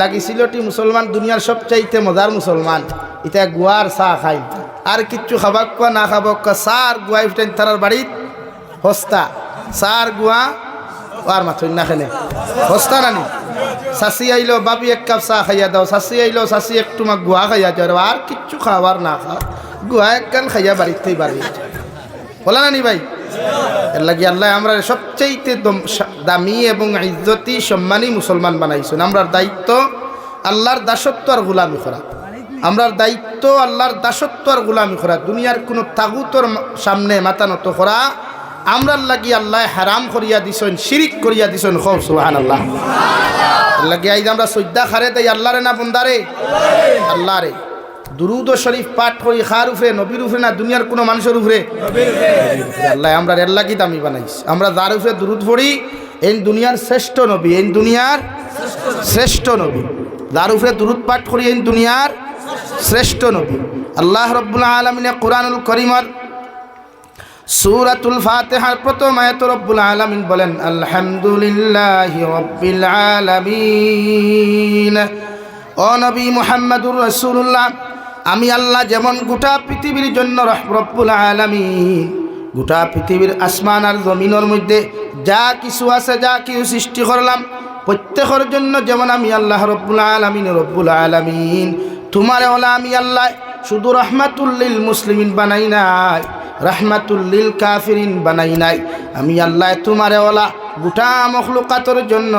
লাগিছিল টি মুসলমান দুনিয়ার সবচাইতে মজার মুসলমান। এটা গুয়ার চাহ খাই। আর কিচ্ছু খাবাক কোয়া, না খাবাক কোয়া সার গুয়া উঠেন তারার বাড়িত হস্তা। সার গুয়া আর মাথুন না খেলে। হস্তা নানি। শাসি আইলো, বাবি এক কাপ চাহ খাইয়া দাও। শাসি আইলো শাসি এক মা গুয়া খাইয়া যাও আর কিচ্ছু খাওয়ার না খাও গুয়া এক গান খাইয়া বাড়িতেই বাড়ি। বলা নানি ভাই এর লাগি আল্লাহ আমরা সবচাইতে দম- এবং ইজ্জতি, সম্মানী মুসলমান বানাইছেন। আমরার দায়িত্ব আল্লাহর দাসত্ব আর গোলামি করা। আমরার দায়িত্ব আল্লাহর দাসত্ব আর গোলামি করা। দুনিয়ার কোনো তাগুতর সামনে মাথা নত করা। আমরার লাগি আল্লাহ হারাম করিয়া দিছেন, শিরিক করিয়া দিছেন। খব সুহান আল্লাহ লাগি আইজ আমরা সৈদ্যা খারে তাই আল্লাহরে না বন্দারে? আল্লাহরে। দুরুদ শরীফ পাঠ করি, খার উফরে, নবীর উফরে না দুনিয়ার কোনো মানুষের উফরে? আল্লাহ, আমরা এর লাগি দামি বানাইছি। আমরা যার উপরে দুরুদ পড়ি, এই দুনিয়ার শ্রেষ্ঠ নবী, এই দুনিয়ার শ্রেষ্ঠ নবী। যার উপরে দুরুদ পাঠ করি, এই দুনিয়ার শ্রেষ্ঠ নবী। আল্লাহ রব্বুল আলমিনে কোরআনুল করিমর সূরাতুল ফাতিহার প্রথম আয়াত রব্বুল আলামিন বলেন, আলহামদুলিল্লাহি রাব্বিল আলামিন। ও নবী মুহাম্মদুর রাসূলুল্লাহ আমি আল্লাহ যেমন গোটা পৃথিবীর জন্য রব্বুল আলামিন, গোটা পৃথিবীর আসমান আর জমিনের মধ্যে যা কিছু আছে, যা কিছু সৃষ্টি করলাম, প্রত্যেকের জন্য যেমন আমি আল্লাহ রব্বুল আলামিন রব্বুল আলামিন। তোমার ওলা আমি আল্লাহ, শুধু রহমাতুল্লিল মুসলিমিন বানাই নাই রহমাতুল্লিল কাফিরিন বানাই নাই। আমি আল্লাহ তোমারে ওলা গোটা মখলুকাতর জন্য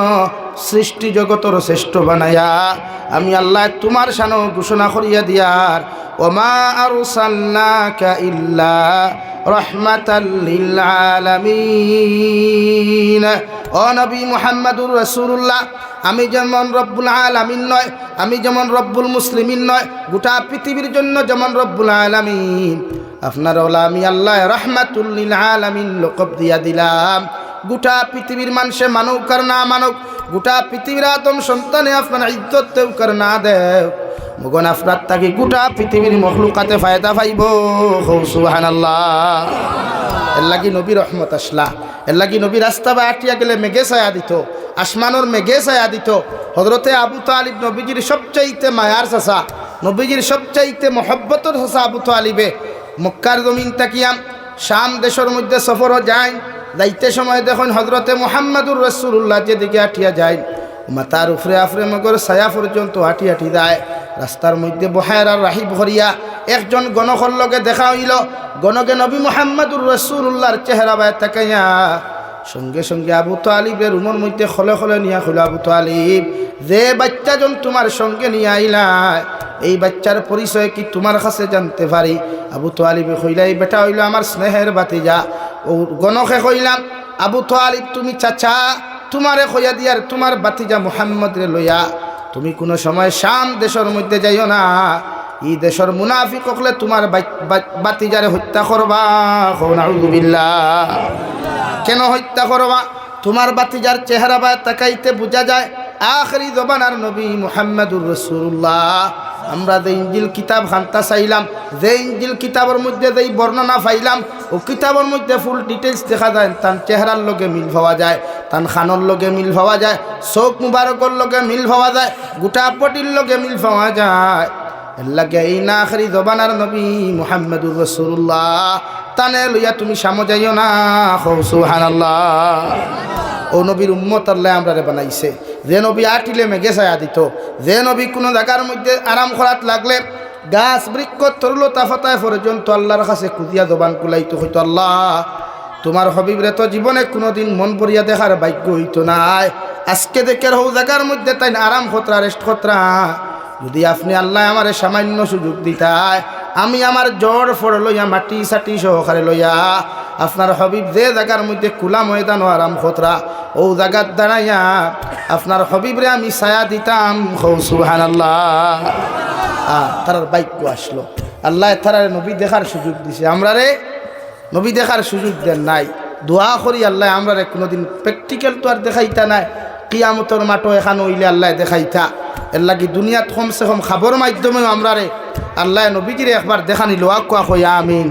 সৃষ্টি জগতর শ্রেষ্ঠ বানায়া আমি আল্লাহ তোমার সানো ঘোষণা করিয়া দিয়ার ওমা আরসালনাকা ইল্লা রহমাতাল্লিল ও নবী মুহাম্মাদুর রাসূলুল্লাহ, আমি যেমন রব্বুল আলামিন নয়, আমি যেমন রব্বুল মুসলিমিন নয়, গোটা পৃথিবীর জন্য যেমন রব্বুল আলামিন। আপনার ওলা আমি আল্লাহ রহমাতুল্লিল আলামিন লোকব দিয়া দিলাম। গোটা পৃথিবীর মানুষে মানুক আর না মানুক, গোটা পৃথিবীর আদম সন্তানে আপনার ইজ্জত কর না দেও। মগন আপনার তাকে গোটা পৃথিবীর মখলুকাতে ফায়দা পাইব। সুহান আল্লাহ এর লাগি নবী রহমত আসলা, এর লাগি নবী রাস্তা বা আটিয়া গেলে মেঘে ছায়া দিত, আসমানোর মেঘে ছায়া দিত। হজরতে আবু তালিব নবীজির সবচাইতে মায়ার চাষা নবীজির সবচাইতে মহব্বতর চাষা আবু তালিবে। মক্কার জমিন তাকিয়াম শাম দেশের মধ্যে সফরও যায়। যাইতে সময় দেখুন হজরতে মোহাম্মদুর রসুল্লাহ যেদিকে আঠিয়া যায় মাতার উফরে আফরে মগর ছায়া পর্যন্ত হাঁটি হাঁটি যায়। রাস্তার মধ্যে বহায়ের আর রাহি ভরিয়া একজন গণকর লগে দেখা হইল। গণকে নবী মোহাম্মদুর রসুল্লাহর চেহারা বায় তাকাইয়া সঙ্গে সঙ্গে আবু তালিবের রুমের মধ্যে খলে খলে নিয়া হইল আবু তালিব, যে বাচ্চাজন তোমার সঙ্গে নিয়ে আইলা, এই বাচ্চার পরিচয় কি তোমার কাছে জানতে পারি? আবু তালিবে কইলা এই বেটা হইল আমার স্নেহের বাতিজা গণকে কইলাম, আবু তালিব, তুমি চাচা, তোমারে কইয়া দিয়ার তোমার বাতিজা মুহাম্মদ রে লইয়া, তুমি কোনো সময় শাম দেশের মধ্যে যাইও না। এই দেশের মুনাফিক হকলে তোমার বাতিজারে হত্যা করবা। নাউজুবিল্লাহ কেন হত্যা করবা? তোমার বাতিজার চেহারা বা তাকাইতে বোঝা যায়, আখরি জবানার নবী মুহাম্মদুর রসুল্লাহ আমরা যে ইঞ্জিল কিতাব খান্তা চাইলাম, যে ইঞ্জিল কিতাবের মধ্যে যেই বর্ণনা পাইলাম, ও কিতাবের মধ্যে ফুল ডিটেলস দেখা যায় তার চেহারার লগে মিল পাওয়া যায় তার খানোর লগে মিল পাওয়া যায় চোখ মুবারকর লগে মিল পাওয়া যায়, গোটা পটির লগে মিল পাওয়া যায়। লাগে এই না আখরি জবানার নবী মুহাম্মদুর রসুল্লাহ তানে লইয়া তুমি সামো যাইও না সুহানাল্লাহ ও নবীর উম্মত আল্লাহ আমরা বানাইছে। যে নবী আটিলে মেঘে ছায়া দিত, যে নবী কোনো জায়গার মধ্যে আরাম করাত লাগলে গাছ, বৃক্ষ, তরুলতা, ফতায় পর্যন্ত আল্লাহর কাছে খুঁজিয়া জবান কুলাইতো হইতো, আল্লাহ, তোমার হবিবরে তো জীবনে কোনোদিন মন পড়িয়া দেখার ভাগ্য হইতো নাই। আজকে দেখে হৌ জায়গার মধ্যে তাই আরাম খতরা, রেস্ট খতরা। যদি আপনি আল্লাহ আমার সামান্য সুযোগ দিতায়, আমি আমার জ্বর ফড় লইয়া, মাটি সাটি সহকারে লইয়া আপনার হবিব যে জায়গার মধ্যে খোলা ময়দান ও আরাম খতরা, ও জায়গার দাঁড়াইয়া আপনার হবিবরে আমি ছায়া দিতাম। সুহান আল্লাহ তার বাক্য আসলো। আল্লাহ তারা নবী দেখার সুযোগ দিছে। আমরা রে নবী দেখার সুযোগ দেন নাই। দোয়া করি আল্লাহ আমরা রে কোনোদিন প্র্যাকটিক্যাল তো আর দেখাইতা নাই। কিয়ামতর মাঠও এখানে হইলে আল্লাহ দেখাইতা। এর লাগি দুনিয়াত কমসে কম খাবর মাধ্যমেও আমরা রে আল্লাহ নবীজিরে একবার দেখা নিল আকুয়া কইয়া আমিন।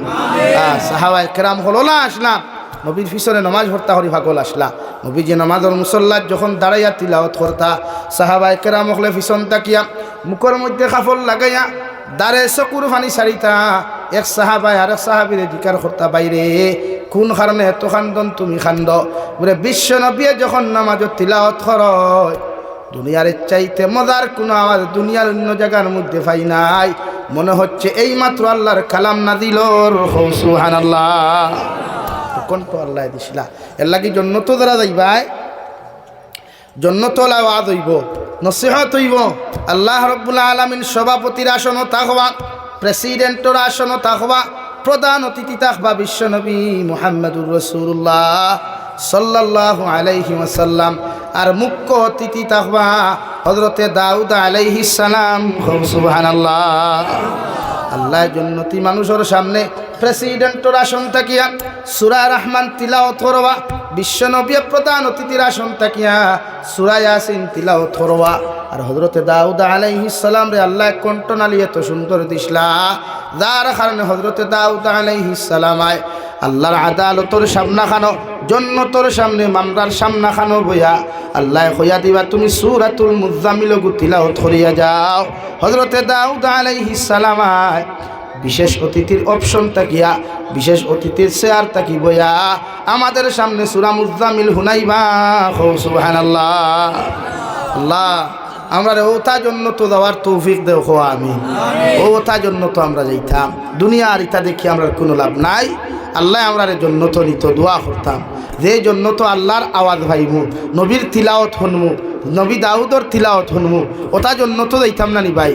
সাহাবাই কেরাম হলো, না আসলাম নবীর পিছনে নমাজ ভর্তা হরি ভাগল আসলা। নবী যে নমাজর মুসল্লাত যখন দাঁড়াইয়া তিলাওত করতা সাহাবাই কেরাম হলে পিছন তাকিয়া, মুখের মধ্যে কাফল লাগাইয়া দাঁড়ে চকুর ফানি সারিতা এক সাহাবাই আর এক সাহাবিরে জিকার করতা, বাইরে, কোন কারণে এত খান্দন তুমি খান্দ বলে, বিশ্ব নবিয়ে যখন নামাজত তিলাওত করয় দুনিয়ার চাইতে মজার কোনো আওয়াজ দুনিয়ার অন্য জায়গার মধ্যে পাই নাই। মনে হচ্ছে এই মাত্র আল্লাহর কালাম না দিল সুহান আল্লাহ কণ্ঠ আল্লাহ দিছিলা। এর লাগি জন্য তো যারা যাইবাই জন্য তো আওয়াজ হইব, নসিহত হইব। আল্লাহ রব্বুল্লাহ আলমিন সভাপতির আসন তাহবা প্রেসিডেন্টর আসন তাহবা প্রধান অতিথি তাহবা বিশ্বনবী মুহাম্মদুর রসুল্লাহ সাল্লাহ আলাইহি ওয়াসাল্লাম। আর মুখ্য অতিথি তাহবা হজরতে দাউদ আলাইহি সালাম। সুবহানাল্লাহ। আল্লাহ জন্নতি মানুষের সামনে প্রেসিডেন্টর আসন থাকিয়া সুরা রহমান তিলাওত করবা বিশ্বনবী প্রধান অতিথির আসন থাকিয়া সুরা ইয়াসিন তিলাওত করবা। আর হজরতে দাউদ আলাইহিস সালাম রে আল্লাহ কণ্ঠনালী এত সুন্দর দিসলা। যার কারণে হজরতে দাউদ আলাইহিস সালামায় আল্লাহর আদালতর সামনা খানো জন্নতর সামনে মামলার সামনা খানো বইয়া আল্লাহ হইয়া দিবা তুমি সুরাতুল মুজামিল গুতিলাওত করিয়া যাও। হজরতে দাউদ আলাইহিস সালামায় বিশেষ অতিথির অপশন তাকিয়া বিশেষ অতিথির চেয়ার তাকি বইয়া আমাদের সামনে সুরা মুজামিল হুনাইবা। হো সুবহান আল্লাহ আল্লাহ আমরা রে ওটা জন্য তো দেওয়ার তৌফিক হো আমি ওটা জন্য তো আমরা যাইতাম। দুনিয়া আর ইতা দেখি আমরা কোনো লাভ নাই। আল্লাহ আমরা রে জন্য তো নিত, দোয়া করতাম। যে জন্য তো আল্লাহর আওয়াজ ভাইমু, নবীর তিলাওত হনমু, নবী দাউদর তিলাওত হনমু ওটা জন্য তো যাইতাম না নি ভাই।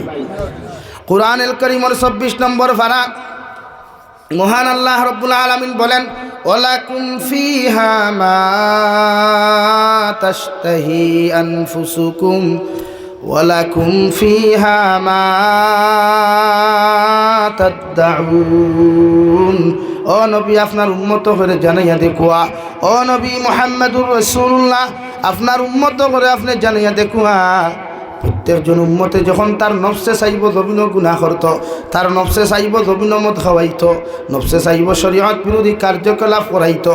কোরআন এল করিমর চব্বিশ নম্বর ভাড়া মহান আল্লাহ রব্বুল আলমিন বলেন আনফুসুকুম ওয়ালাকুম ফিহা মা তাদদাউন। ও নবী, আপনার উন্মত করে জানাইয়া দেখুয়া। ও নবী মোহাম্মদুর রসুল্লাহ আপনার উন্মত করে আপনি জানাইয়া দেখুয়া। প্রত্যেকজন উম্মতে যখন তার নফসে চাইব জবিন গুণা করত, তার নফসে চাইব জবিন মত খাওয়াইত, নফসে চাইব শরীয়ত বিরোধী কার্যকলাপ করাইত,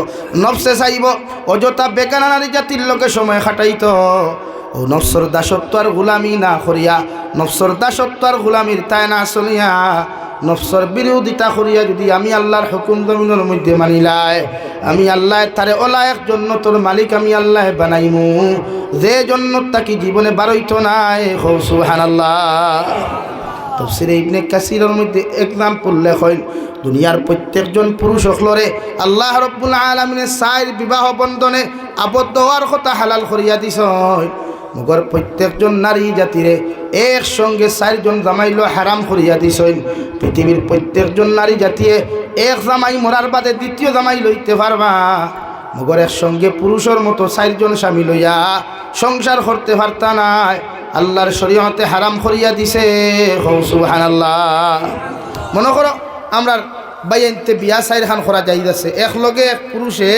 নফসে চাইব অযথা বেকানা নারী জাতির লোকে সময় খাটাইত। ও নফসর দাসত্ব আর গোলামি না করিয়া, নফসর দাসত্ব আর গোলামির তাই না চলিয়া, নফসর বিরোধিতা করিয়া যদি আমি আল্লাহর হুকুম জমিনের মধ্যে মানিলাই আমি আল্লাহ তারে ওলায়ক জন্য তোর মালিক আমি আল্লাহ বানাইমু। যে জন্য তাকে জীবনে বারইত নাই, হৌ সুহান আল্লাহ তফসিরে ইবনে কাসিরের মধ্যে এক্সাম্পল লেখেন, দুনিয়ার প্রত্যেকজন পুরুষ হকলরে আল্লাহ রব্বুল আলমিনের সাইর বিবাহ বন্ধনে আবদ্ধ হওয়ার কথা হালাল করিয়া দিছ মগর প্রত্যেকজন নারী জাতিরে একসঙ্গে চারজন জামাইল হারাম করিয়া দিছেন। পৃথিবীর প্রত্যেকজন নারী জাতিয়ে এক জামাই মরার বাদে দ্বিতীয় জামাই লইতে পারবা। মগর একসঙ্গে পুরুষের মতো চারজন স্বামী লইয়া সংসার করতে পারতা নাই। আল্লাহর শরীয়তে হারাম করিয়া দিছে। সুহান আল্লাহ মনে করো আমরা বাইনতে বিয়া চাইর খান করা যাই আছে একলগে এক পুরুষে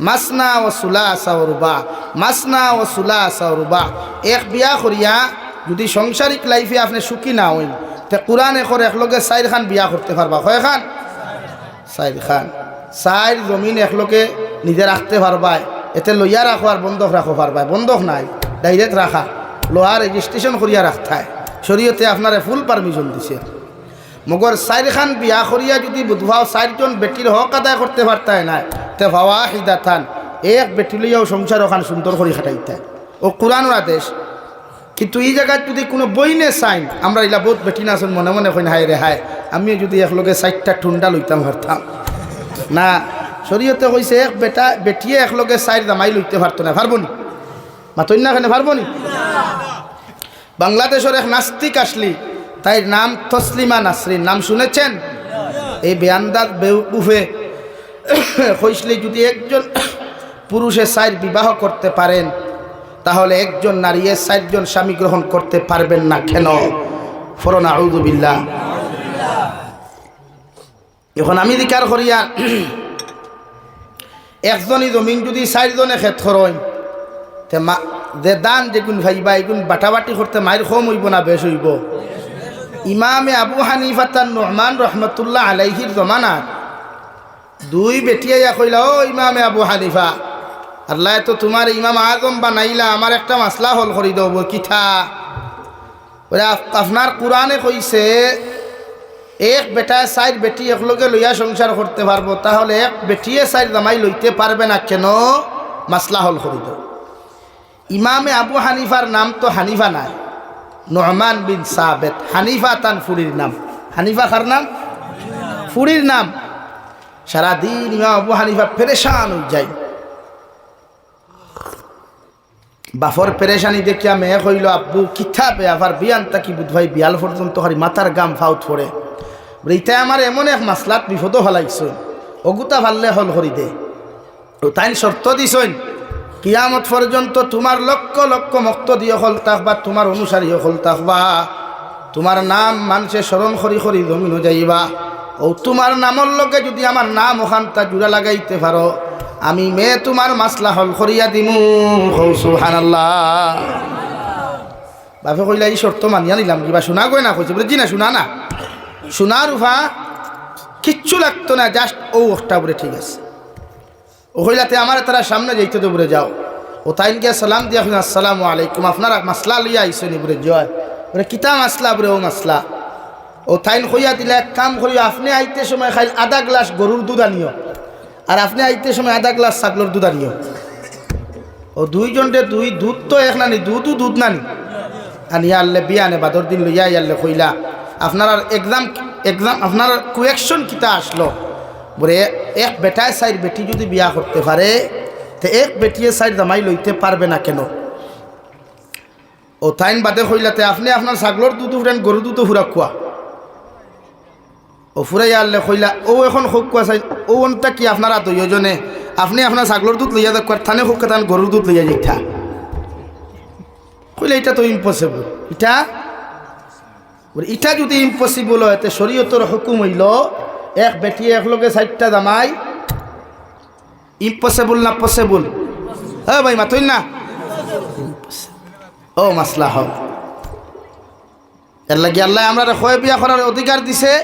মাসনা ও সুলা সাউরবা মাসনা ও সুলা সাউরবা এক বিয়া করিয়া যদি সংসারিক লাইফে আপনি সুখী না হইন, তে কোরআন এখন একলগে চাইর খান বিয়া করতে পারবা। কয় খান? চাইর খান। চাইর জমিন একলগে নিজে রাখতে পারবাই। এতে লইয়া রাখো আর বন্ধক রাখো পারবাই। বন্ধক নাই, ডাইরেক্ট রাখা। লোহার রেজিস্ট্রেশন করিয়া রাখতায় শরীয়তে আপনারে ফুল পারমিশন দিছে। মগর চাইর খান বিয়া করিয়া যদি বুধভাও চারজন বেটির হক আদায় করতে পারতায় না তে ভাওয়া হিদা থান এক বেটি লইয়াও সংসার ওখান সুন্দর করে খাটাইতে। ও কোরআনের আদেশ। কিন্তু এই জায়গায় যদি কোনো বইনে চাইন আমরা এলা বহুত বেটি না আছেন, মনে মনে কইন, হায় রে, হায় আমি যদি একলগে চারটা ঠুন্ডা লইতাম পারতাম। না, শরীয়তে কইছে, এক বেটা, বেটিয়ে একলগে চার জামাই লইতে পারতো না। পারব নি? মাতই না কেন, পারব নি? বাংলাদেশের এক নাস্তিক আসলি তাই নাম তসলিমা নাসরিন। নাম শুনেছেন? এই বেয়ান্দার বেউকুফে কইসলি যদি একজন পুরুষে সাইর বিবাহ করতে পারেন, তাহলে একজন নারী এর চারজন স্বামী গ্রহণ করতে পারবেন না কেন? ফরনা আউদুবিল্লা এখন আমি দিকার করিয়া একজনই জমিন যদি চারজনে খেত খরইন তে মা যে দান যেগুন ভাইবা, এগুন বাটাবাটি করতে মায়ের কম হইব না, বেশ হইব। ইমামে আবু হানিফাতান নহমান রহমতুল্লাহ আলাইহির জমানাত দুই বেটিয়ে ইয়া কইলা, ও ইমামে আবু হানিফা, আল্লাহ তো তোমার ইমাম আজম বানাইলা, আমার একটা মাসলা হল করি দেব আপ- আপনার কোরআনে কইছে, এক বেটায় সাইড বেটি একলগে লইয়া সংসার করতে পারব, তাহলে এক বেটিয়ে সাইড জামাই লইতে পারবে না কেন? মাসলা হল করি দেব ইমামে আবু হানিফার নাম তো হানিফা নাই, নহমান বিন সাবেদ হানিফা তান ফুরির নাম। হানিফা কার নাম? ফুরির নাম। সারাদিন ইমাম আবু হানিফা পেরেশান হয়ে যায়। বাফর পেরেশানি দেখিয়া মেয়ে কইল, আব্বু কিথা বে আবার বিয়ান তাকি বুধভাই বিয়াল পর্যন্ত হারি মাথার গাম ফাউত পড়ে। ইটা আমার এমন এক মাসলাত বিপদও হলাইছই অগুতা ভাললে হল করি দে। ও তাই শর্ত দিছইন কিয়ামত পর্যন্ত তোমার লক্ষ লক্ষ মক্ত দিয়ে হল থাকবা তোমার অনুসারী হল থাকবা তোমার নাম মানুষে স্মরণ করি করি জমিন যাইবা। ও তোমার নামর লগে যদি আমার নাম ওখানটা জুড়া লাগাইতে পারো, আমি মেয়ে তোমার মাসলা হল করিয়া দিমু। সুহান বাপে কইলা, এই শর্ত মানিয়া নিলাম কিবা শোনা গয় না কইছে? বলে, জি না, শোনা না। শোনার উফা কিচ্ছু লাগতো না, জাস্ট ও একটা বলে ঠিক আছে। ও কইলাতে আমার তারা সামনে যাইতে তো বলে যাও। ও তাইনকে সালাম দিয়া শুনে আসসালামু আলাইকুম, আপনারা মাসলা লইয়া আইসনি বলে জয়। বলে, কিতা মাসলা বলে ও মাসলা? ও তাইন কইয়া দিলে এক কাম করিও, আপনি আইতে সময় খাই আধা গ্লাস গরুর দুধ আনিও। আর আপনি আইতে সময় আধা গ্লাস ছাগলের দুধ আনিও। ও দুইজনটে দুই দুধ তো এক নানি, দুধও দুধ নানি। আনিয়া আনলে বিয়ানে বাদর দিন লইয়া আনলে কইলা আপনার এক্সাম এক্সাম আপনার কুয়েকশন কিতা আসলো? বলে, এক বেটায় সাইড বেটি যদি বিয়া করতে পারে, তো এক বেটিয়ে সাইড জামাই লইতে পারবে না কেন? ও তাইন বাদে কইলাতে আপনি আপনার ছাগলর দুধ ফুরেন গরু দুধ ফুরা খোয়া ও ফুরাই আনলে কইলা ও এখন হোক কোয়া চাই, ও অনটা কি আপনারা দুইজনে আপনি আপনার ছাগলর দুধ লইয়া দেখ, থানে হোক তান গরুর দুধ লইয়া যাইতা। কইলে এটা তো ইম্পসিবল এটা এটা যদি ইম্পসিবল হয়, তে শরীয়তর হুকুম হইল, এক বেটি একলগে চারটা জামাই। ইম্পসিবল না পসিবল হ্যাঁ ভাই মাতই না? ও মাসলা হল এর লাগে আল্লাহ আমরা হয় বিয়া করার অধিকার দিছে।